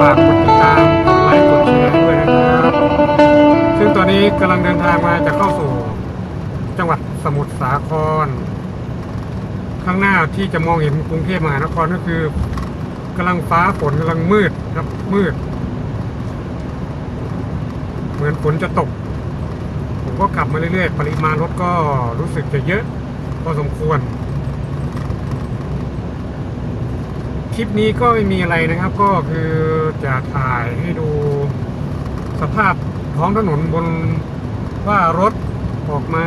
ฝากกดติดตามกดไลค์กดแชร์ด้วยนะครับ ซึ่งตอนนี้กำลังเดินทางมาจะเข้าสู่ จังหวัดสมุทรสาคร ข้างหน้าที่จะมองเห็นกรุงเทพมหานครก็คือกำลังฟ้าฝนกำลังมืดครับมืด เหมือนฝนจะตก ผมก็ขับมาเรื่อยๆ ปริมาณรถก็รู้สึกจะเยอะพอสมควร ค ลิปนี้ก็ไม่มีอะไรนะครับ ก็คือจะถ่ายให้ดูสภาพท้องถนนบนว่ารถออกมา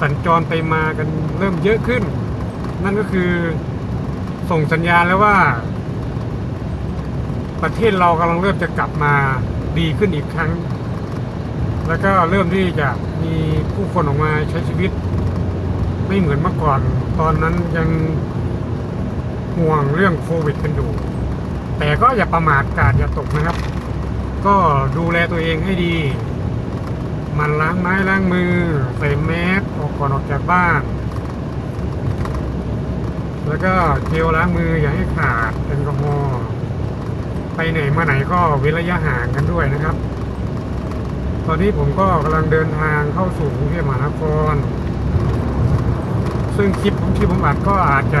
สัญจรไปมากันเริ่มเยอะขึ้น นั่นก็คือส่งสัญญาณแล้วว่า ประเทศเรากำลังเริ่มจะกลับมาดีขึ้นอีกครั้ง แล้วก็เริ่มที่จะมีผู้คนออกมาใช้ชีวิต ไม่เหมือนเมื่อก่อน ตอนนั้นยัง ห่วงเรื่องโควิดกันอยู่ แต่ก็อย่าประมาทกาดอย่าตกนะครับ ก็ดูแลตัวเองให้ดี มันล้างไม้ล้างมือใส่แมสออกก่อนออกจากบ้าน แล้วก็เจลล้างมืออย่าให้ขาดแอลกอฮอล์ไปไหนมาไหนก็เว้นระยะห่างกันด้วยนะครับ ตอนนี้ผมก็กำลังเดินทางเข้าสู่กรุงเทพมหานคร ซึ่งคลิปที่ผมอัดก็อาจจะ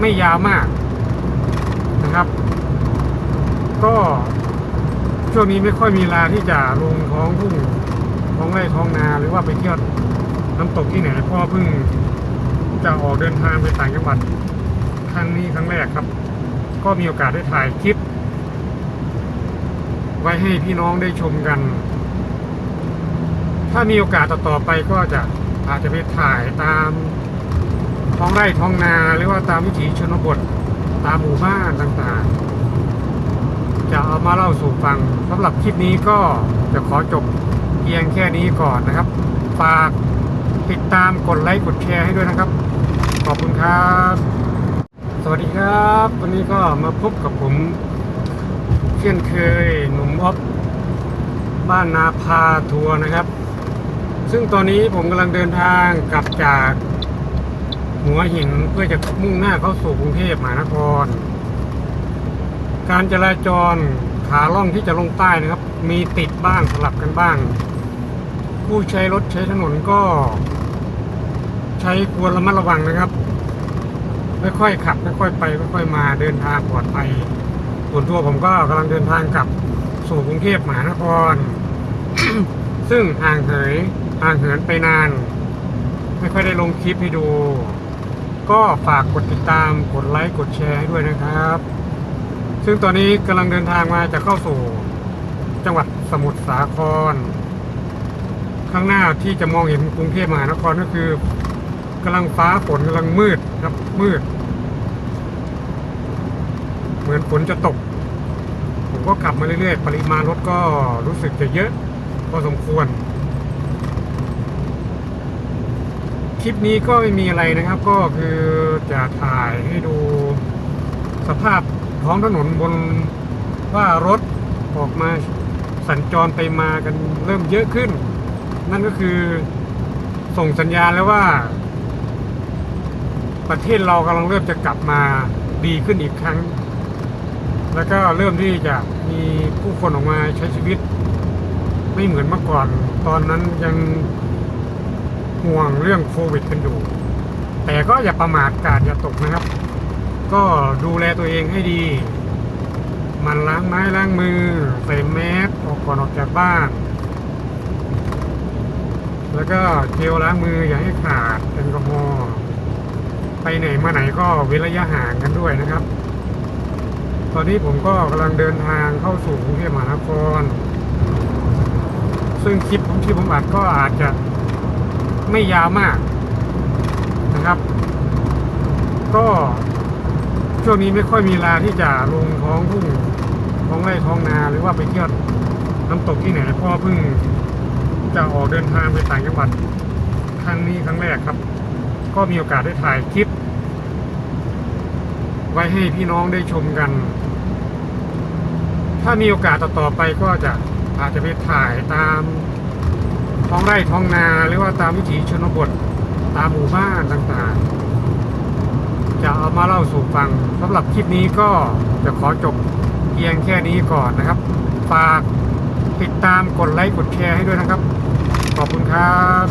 ไม่ยาวมากนะครับ ก็ช่วงนี้ไม่ค่อยมีเวลาที่จะลงท้องทุ่งท้องไร่ท้องนาหรือว่าไปเที่ยวน้ำตกที่ไหนเพราะว่าเพิ่งจะออกเดินทางไปต่างจังหวัดครั้งนี้ครั้งแรกครับ ก็มีโอกาสได้ถ่ายคลิป ไว้ให้พี่น้องได้ชมกัน ถ้ามีโอกาสต่อๆไปก็จะอาจจะไปถ่ายตาม ท้องไร่ท้องนาหรือว่าตามวิถีชนบทตามหมู่บ้านต่างๆ จะเอามาเล่าสู่ฟังสำหรับคลิปนี้ก็จะขอจบเพียงแค่นี้ก่อนนะครับ ฝากติดตามกดไลค์กดแชร์ให้ด้วยนะครับ ขอบคุณครับ สวัสดีครับ วันนี้ก็มาพบกับผมเช่นเคยหนุ่มอ๊อฟบ้านนาพาทัวร์นะครับ ซึ่งตอนนี้ผมกำลังเดินทางกลับจาก หัวหินเพื่อจะมุ่งหน้าเข้าสู่กรุงเทพมหานคร การจราจรขาล่องที่จะลงใต้นะครับ มีติดบ้างสลับกันบ้าง ผู้ใช้รถใช้ถนนก็ ใช้ควรระมัดระวังนะครับค่อยๆขับค่อยๆไปค่อยๆมาเดินทางปลอดภัยส่วนตัวผมก็กำลังเดินทางกลับสู่กรุงเทพมหานคร ซึ่งห่างเหินห่างเหินไปนาน ไม่ค่อยได้ลงคลิปให้ดู ก็ฝากกดติดตามกดไลค์กดแชร์ให้ด้วยนะครับ ซึ่งตอนนี้กำลังเดินทางมาจะเข้าสู่ จังหวัดสมุทรสาคร ข้างหน้าที่จะมองเห็นกรุงเทพมหานครก็คือกำลังฟ้าฝนกำลังมืดครับมืด เหมือนฝนจะตก ผมก็ขับมาเรื่อยๆ ปริมาณรถก็รู้สึกจะเยอะพอสมควร คลิปนี้ก็ไม่มีอะไรนะครับ ก็คือจะถ่ายให้ดูสภาพท้องถนนบนว่ารถออกมาสัญจรไปมากันเริ่มเยอะขึ้น นั่นก็คือส่งสัญญาณแล้วว่า ประเทศเรากำลังเริ่มจะกลับมาดีขึ้นอีกครั้ง แล้วก็เริ่มที่จะมีผู้คนออกมาใช้ชีวิต ไม่เหมือนเมื่อก่อน ตอนนั้นยัง ห่วงเรื่องโควิดกันอยู่ แต่ก็อย่าประมาทกาดอย่าตกนะครับ ก็ดูแลตัวเองให้ดี มันล้างไม้ล้างมือใส่แมสออกก่อนออกจากบ้าน แล้วก็เจลล้างมืออย่าให้ขาดแอลกอฮอล์ไปไหนมาไหนก็เว้นระยะห่างกันด้วยนะครับ ตอนนี้ผมก็กำลังเดินทางเข้าสู่กรุงเทพมหานคร ซึ่งคลิปที่ผมอัดก็อาจจะ ไม่ยาวมากนะครับ ก็ช่วงนี้ไม่ค่อยมีเวลาที่จะลงท้องทุ่งท้องไร่ท้องนาหรือว่าไปเที่ยวน้ำตกที่ไหนเพราะว่าเพิ่งจะออกเดินทางไปต่างจังหวัดครั้งนี้ครั้งแรกครับ ก็มีโอกาสได้ถ่ายคลิป ไว้ให้พี่น้องได้ชมกันถถ้ามีโอกาสต่อๆไปก็จะอาจจะไปถ่ายตาม ท้องไร่ท้องนาหรือว่าตามวิถีชนบทตามหมู่บ้านต่างๆ จะเอามาเล่าสู่ฟังสำหรับคลิปนี้ก็จะขอจบเพียงแค่นี้ก่อนนะครับ ฝากติดตามกดไลค์กดแชร์ให้ด้วยนะครับ ขอบคุณครับ